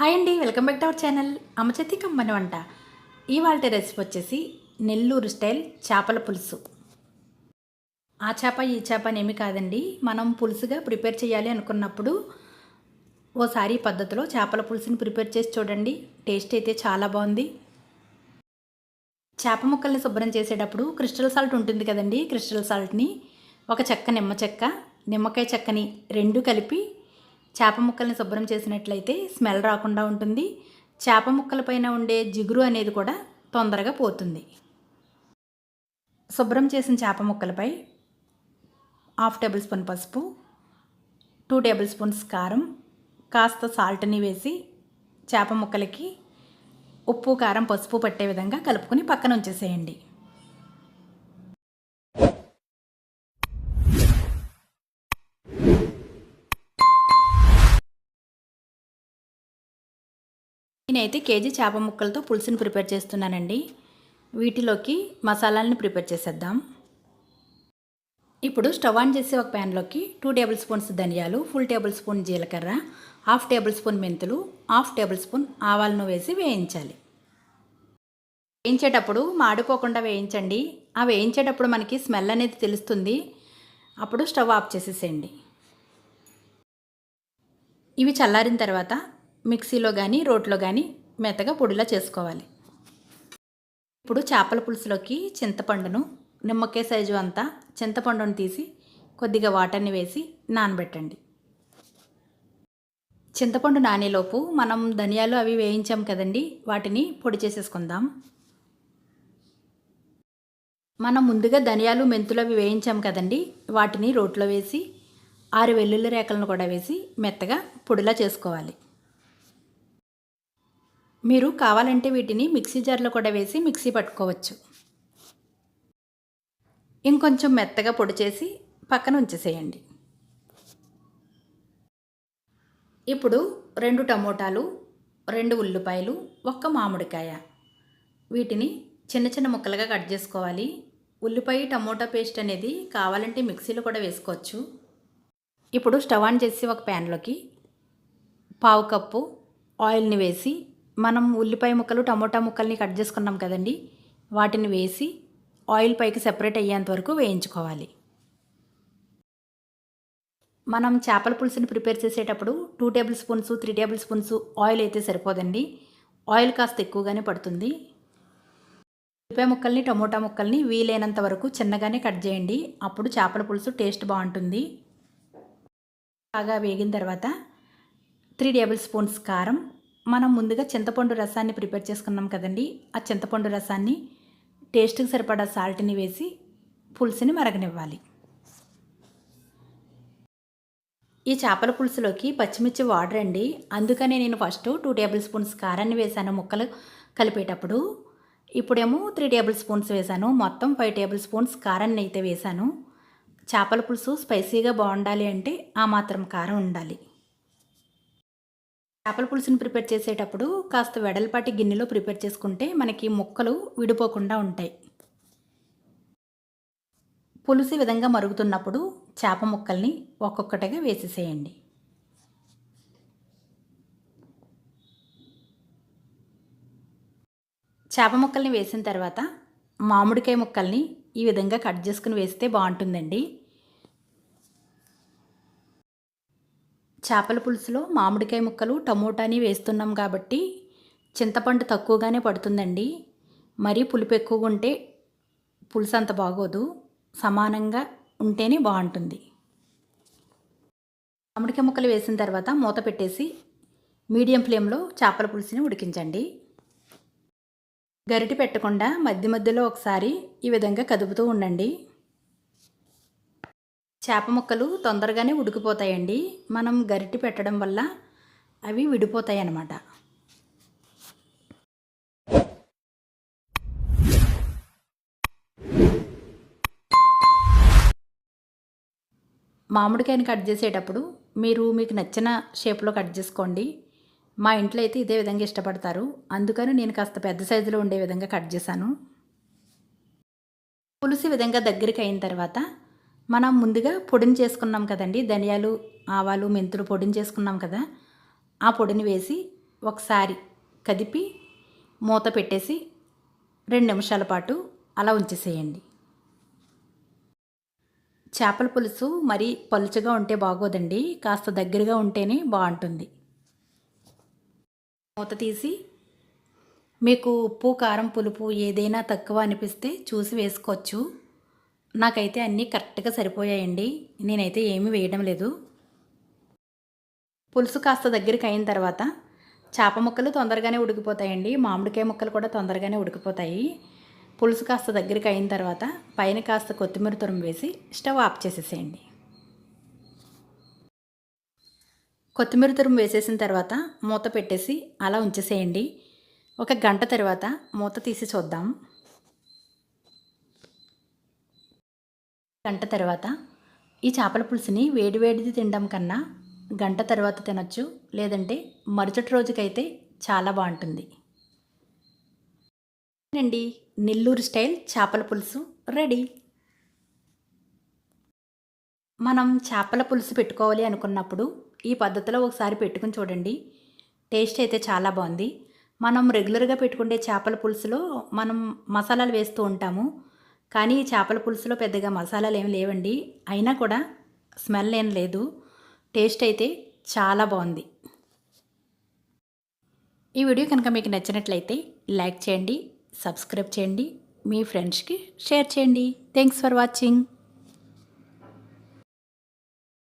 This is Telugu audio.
హాయ్ అండి welcome back to our channel. అమ్మచేతి కమ్మని వంట. ఇవాళ రెసిపీ వచ్చేసి నెల్లూరు స్టైల్ చేపల పులుసు. ఆ చేప ఈ చేప అనేమి కాదండి. మనం పులుసుగా ప్రిపేర్ చేయాలి అనుకున్నప్పుడు ఓసారి పద్ధతిలో చేపల పులుసుని ప్రిపేర్ చేసి చూడండి. టేస్ట్ అయితే చాలా బాగుంది. చేప ముక్కల్ని శుభ్రం చేసేటప్పుడు క్రిస్టల్ సాల్ట్ ఉంటుంది కదండి క్రిస్టల్ సాల్ట్ని ఒక చెక్క నిమ్మ చెక్క నిమ్మకాయ చెక్కని రెండు కలిపి చేప ముక్కల్ని శుభ్రం చేసినట్లయితే స్మెల్ రాకుండా ఉంటుంది. చేప ముక్కల పైన ఉండే జిగురు అనేది కూడా తొందరగా పోతుంది. శుభ్రం చేసిన చేప ముక్కలపై హాఫ్ టేబుల్ స్పూన్ పసుపు టూ టేబుల్ స్పూన్స్ కారం కాస్త సాల్ట్ని వేసి చేప ముక్కలకి ఉప్పు కారం పసుపు పట్టే విధంగా కలుపుకొని పక్కన ఉంచేసేయండి. నేనైతే కేజీ చేప ముక్కలతో పులుసుని ప్రిపేర్ చేస్తున్నానండి. వీటిలోకి మసాలాలని ప్రిపేర్ చేసేద్దాం. ఇప్పుడు స్టవ్ ఆన్ చేసి ఒక ప్యాన్లోకి టూ టేబుల్ స్పూన్స్ ధనియాలు ఫుల్ టేబుల్ స్పూన్ జీలకర్ర హాఫ్ టేబుల్ స్పూన్ మెంతులు హాఫ్ టేబుల్ స్పూన్ ఆవాలను వేసి వేయించాలి. వేయించేటప్పుడు మాడిపోకుండా వేయించండి. ఆ వేయించేటప్పుడు మనకి స్మెల్ అనేది తెలుస్తుంది. అప్పుడు స్టవ్ ఆఫ్ చేసేసేయండి. ఇవి చల్లారిన తర్వాత మిక్సీలో కానీ రోట్లో కానీ మెత్తగా పొడిలా చేసుకోవాలి. ఇప్పుడు చేపల పులుసులోకి చింతపండును నిమ్మకాయ సైజు అంతా చింతపండును తీసి కొద్దిగా వాటర్ని వేసి నానబెట్టండి. చింతపండు నానేలోపు మనం ధనియాలు అవి వేయించాం కదండి వాటిని పొడి చేసేసుకుందాం. మనం ముందుగా ధనియాలు మెంతులు అవి వేయించాం కదండి వాటిని రోట్లో వేసి ఆరు వెల్లుల్లి రేఖలను కూడా వేసి మెత్తగా పొడిలా చేసుకోవాలి. మీరు కావాలంటే వీటిని మిక్సీ జార్లో కూడా వేసి మిక్సీ పట్టుకోవచ్చు. ఇంకొంచెం మెత్తగా పొడి చేసి పక్కన ఉంచేసేయండి. ఇప్పుడు రెండు టమోటాలు రెండు ఉల్లిపాయలు ఒక్క మామిడికాయ. వీటిని చిన్న చిన్న ముక్కలుగా కట్ చేసుకోవాలి. ఉల్లిపాయ టమోటా పేస్ట్ అనేది కావాలంటే మిక్సీలో కూడా వేసుకోవచ్చు. ఇప్పుడు స్టవ్ ఆన్ చేసి ఒక ప్యాన్లోకి పావు కప్పు ఆయిల్ని వేసి మనం ఉల్లిపాయ ముక్కలు టమోటా ముక్కల్ని కట్ చేసుకున్నాం కదండి. వాటిని వేసి ఆయిల్ పైకి సెపరేట్ అయ్యేంత వరకు వేయించుకోవాలి. మనం చేపల పులుసుని ప్రిపేర్ చేసేటప్పుడు two tablespoons three tablespoons oil అయితే సరిపోదండి. ఆయిల్ కాస్త ఎక్కువగానే పడుతుంది. ఉల్లిపాయ ముక్కల్ని టమోటా ముక్కల్ని వీలైనంత వరకు చిన్నగానే కట్ చేయండి. అప్పుడు చేపల పులుసు టేస్ట్ బాగుంటుంది. బాగా వేగిన తర్వాత త్రీ టేబుల్ స్పూన్స్ కారం మనం ముందుగా చింతపండు రసాన్ని ప్రిపేర్ చేసుకున్నాం కదండి. ఆ చింతపండు రసాన్ని టేస్ట్కి సరిపడా సాల్ట్ని వేసి పులుసుని మరగనివ్వాలి. ఈ చేపల పులుసులోకి పచ్చిమిర్చి వాడరండి అందుకనే నేను ఫస్ట్ టూ టేబుల్ స్పూన్స్ కారాన్ని వేసాను ముక్కలు కలిపేటప్పుడు. ఇప్పుడేమో త్రీ టేబుల్ స్పూన్స్ వేసాను. మొత్తం ఫైవ్ టేబుల్ స్పూన్స్ కారాన్ని అయితే వేసాను. చేపల పులుసు స్పైసీగా బాగుండాలి అంటే ఆ మాత్రం కారం ఉండాలి. చేపల పులుసుని ప్రిపేర్ చేసేటప్పుడు కాస్త వెడల్పాటి గిన్నెలో ప్రిపేర్ చేసుకుంటే మనకి ముక్కలు విడిపోకుండా ఉంటాయి. పులుసు విధంగా మరుగుతున్నప్పుడు చేప ముక్కల్ని ఒక్కొక్కటిగా వేసేసేయండి. చేప ముక్కల్ని వేసిన తర్వాత మామిడికాయ ముక్కల్ని ఈ విధంగా కట్ చేసుకుని వేస్తే బాగుంటుందండి. చేపల పులుసులో మామిడికాయ ముక్కలు టమోటాని వేస్తున్నాం కాబట్టి చింతపండు తక్కువగానే పడుతుందండి. మరీ పులుపు ఎక్కువగా ఉంటే పులుసు అంత బాగోదు. సమానంగా ఉంటేనే బాగుంటుంది. మామిడికాయ ముక్కలు వేసిన తర్వాత మూత పెట్టేసి మీడియం ఫ్లేమ్లో చేపల పులుసుని ఉడికించండి. గరిటి పెట్టకుండా మధ్య మధ్యలో ఒకసారి ఈ విధంగా కదుపుతూ ఉండండి. చేప ముక్కలు తొందరగానే ఉడికిపోతాయండి. మనం గరిటి పెట్టడం వల్ల అవి విడిపోతాయి అన్నమాట మామిడికాయని కట్ చేసేటప్పుడు మీరు మీకు నచ్చిన షేప్లో కట్ చేసుకోండి. మా ఇంట్లో అయితే ఇదే విధంగా ఇష్టపడతారు. అందుకని నేను కాస్త పెద్ద సైజులో ఉండే విధంగా కట్ చేశాను. పులుసు విధంగా దగ్గరికి అయిన తర్వాత మనం ముందుగా పొడిని చేసుకున్నాం కదండి. ధనియాలు ఆవాలు మెంతులు పొడిని చేసుకున్నాం కదా. ఆ పొడిని వేసి ఒకసారి కదిపి మూత పెట్టేసి రెండు నిమిషాల పాటు అలా ఉంచేసేయండి. చేపల పులుసు మరీ పలుచగా ఉంటే బాగోదండి. కాస్త దగ్గరగా ఉంటేనే బాగుంటుంది. మూత తీసి మీకు ఉప్పు కారం పులుపు ఏదైనా తక్కువ అనిపిస్తే చూసి వేసుకోవచ్చు. నాకైతే అన్నీ కరెక్ట్గా సరిపోయాయండి. నేనైతే ఏమీ వేయడం లేదు. పులుసు కాస్త దగ్గరికి అయిన తర్వాత చేప ముక్కలు తొందరగానే ఉడికిపోతాయండి. మామిడికాయ ముక్కలు కూడా తొందరగానే ఉడికిపోతాయి. పులుసు కాస్త దగ్గరికి అయిన తర్వాత పైన కాస్త కొత్తిమీర తురుము వేసి స్టవ్ ఆఫ్ చేసేసేయండి. కొత్తిమీర తురుము వేసేసిన తర్వాత మూత పెట్టేసి అలా ఉంచేసేయండి. ఒక గంట తర్వాత మూత తీసి చూద్దాం. గంట తర్వాత ఈ చేపల పులుసుని వేడివేడిది తినడం కన్నా గంట తర్వాత తినొచ్చు లేదంటే మరుసటి రోజుకైతే చాలా బాగుంటుంది. అండి నెల్లూరు స్టైల్ చేపల పులుసు రెడీ. మనం చేపల పులుసు పెట్టుకోవాలి అనుకున్నప్పుడు ఈ పద్ధతిలో ఒకసారి పెట్టుకుని చూడండి. టేస్ట్ అయితే చాలా బాగుంది. మనం రెగ్యులర్గా పెట్టుకునే చేపల పులుసులో మనం మసాలాలు వేస్తూ ఉంటాము. కానీ ఈ చేపల పులుసులో పెద్దగా మసాలాలు ఏమి లేవండి. అయినా కూడా స్మెల్ ఏం లేదు. టేస్ట్ అయితే చాలా బాగుంది. ఈ వీడియో కనుక మీకు నచ్చినట్లయితే లైక్ చేయండి సబ్స్క్రైబ్ చేయండి మీ ఫ్రెండ్స్కి షేర్ చేయండి. Thanks for watching.